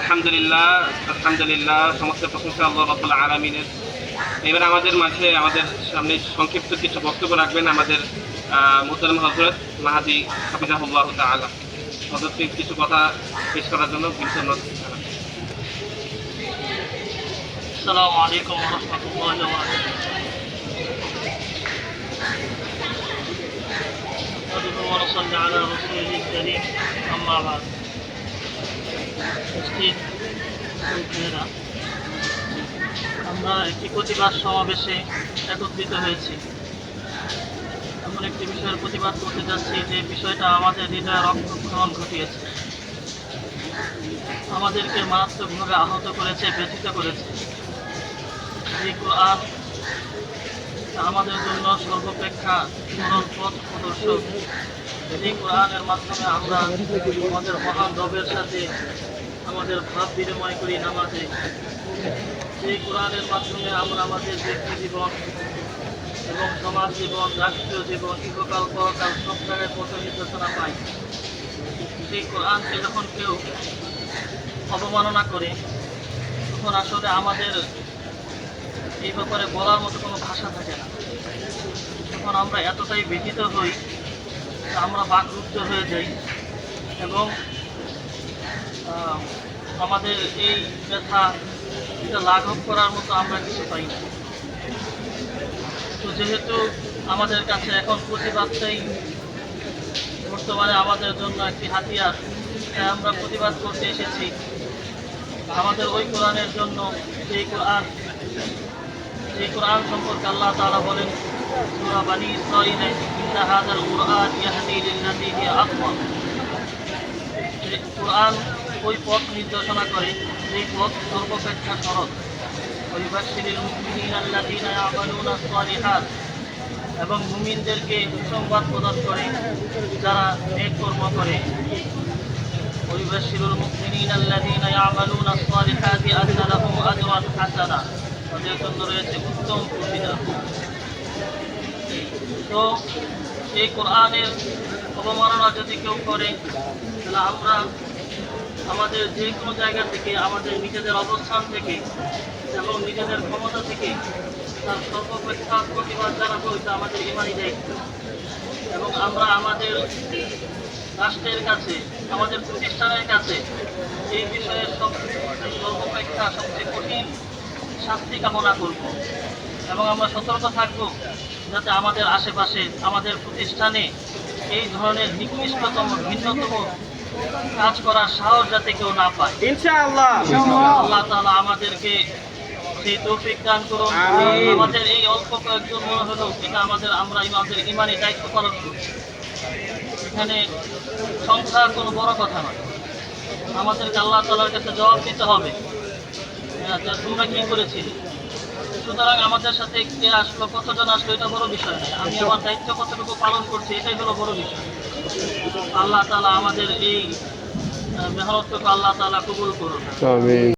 আলহামদুলিল্লাহ আলহামদুলিল্লাহ সমস্ত প্রশংসা আল্লাহ রব্বুল আলমিনের এবার আমাদের মাঝে আমাদের সামনে সংক্ষিপ্ত কিছু বক্তব্য রাখবেন আমাদের মোতালাম হজরত মাহাদি হাফিজাহুল্লাহ তালা হজরতকে কিছু কথা পেশ করার জন্য বিনীত অনুরোধ জানাচ্ছি। السلام عليكم ورحمة الله وبركاته نحمده ونصلي على رسوله الكريم أما بعد আমরা একটি প্রতিবাদ সমাবেশে একত্রিত হয়েছি। এমন একটি বিষয়ের প্রতিবাদ করতে যাচ্ছি যে বিষয়টা আমাদের হৃদয়ে রক্তক্ষরণ ঘটিয়েছে। আমাদেরকে মারাত্মকভাবে আহত করেছে, ব্যথিত করেছে। যে কোরআন আমাদের জন্য সর্বাপেক্ষা স্মরণ পথ প্রদর্শক। এই কোরআনের মাধ্যমে আমরা আমাদের মহান রবের সাথে আমাদের ভাব বিনিময় করি নামাজে এই কোরআনের মাধ্যমে আমরা আমাদের ব্যক্তি জীবন এবং সমাজ জীবন, রাষ্ট্রীয় জীবন, ইহকাল, পরকাল সব জায়গায় পথ নির্দেশনা পাই। সেই কোরআনকে যখন কেউ অবমাননা করে, তখন আসলে আমাদের এই ব্যাপারে বলার মতো কোনো ভাষা থাকে না। তখন আমরা এতটাই ব্যথিত হই আমরা বাকরুদ্ধ হয়ে যাই এবং আমাদের এই ব্যথা এটা লাঘব করার মতো আমরা কিছু পাই না। তো যেহেতু আমাদের কাছে এখন প্রতিবাদটাই বর্তমানে আমাদের জন্য একটি হাতিয়ার, তাই আমরা প্রতিবাদ করতে এসেছি। আমাদের ওই কোরআনের জন্য যেই কোরআন যে কোরআন সম্পর্কে আল্লাহ তাআলা বলেন সূরা বানি ইসরাঈলে ইন্না হাযাল কুরআন ইয়াহদি লিল্লাতী হিয়া আকওয়াম যে কোরআন ওই পথ নির্দেশনা করে যে পথ সর্বাপেক্ষা সরল ওয়াইবাশশিরিল মুমিনিনা আল্লাযীনা ইয়ামালুনা আস-সালিহাত এবং মুমিনদেরকে সুসংবাদ প্রদান করে যারা নেক কর্ম করে ويبشر المؤمنين الذين يعملون الصالحات أن لهم أجرا حسنا তাদের জন্য রয়েছে উত্তম তো এই কোরআনের অবমাননা যদি কেউ করে, তাহলে আমরা আমাদের যে কোনো জায়গা থেকে, আমাদের নিজেদের অবস্থান থেকে এবং নিজেদের ক্ষমতা থেকে তার সর্বপেক্ষা প্রতিবাদ জানাব এটা আমাদের ইমানি দায়িত্ব এবং আমরা আমাদের রাষ্ট্রের কাছে, আমাদের প্রতিষ্ঠানের কাছে এই বিষয়ে সব সর্বপেক্ষা সবচেয়ে কঠিন শাস্তি কামনা করব এবং আমরা সতর্ক থাকব যাতে আমাদের আশেপাশে আমাদের প্রতিষ্ঠানে এই ধরনের নিকৃষ্টতম ভিন্নতম কাজ করার সাহস যাতে কেউ না পায়। ইনশাআল্লাহ। আল্লাহ তাআলা আমাদেরকে সেই তৌফিক দান করুন। আমাদের এই অল্প কয়েকজন মনে হলো এটা আমাদের আমরা আমাদের ইমানি দায়িত্ব পালন করি এখানে সংখ্যা কোনো বড় কথা নয়। আমাদেরকে আল্লাহ তালার কাছে জবাব দিতে হবে। হ্যাঁ, যে তোমরা কি করেছিলে? সুতরাং আমাদের সাথে কে আসলো কতজন আসলো এটা বড় বিষয় নয়। আমি আমার দায়িত্ব কতটুকু পালন করছি এটাই হলো বড় বিষয়। আল্লাহ তালা আমাদের এই মেহনতটুকু আল্লাহ তালা কবুল করুন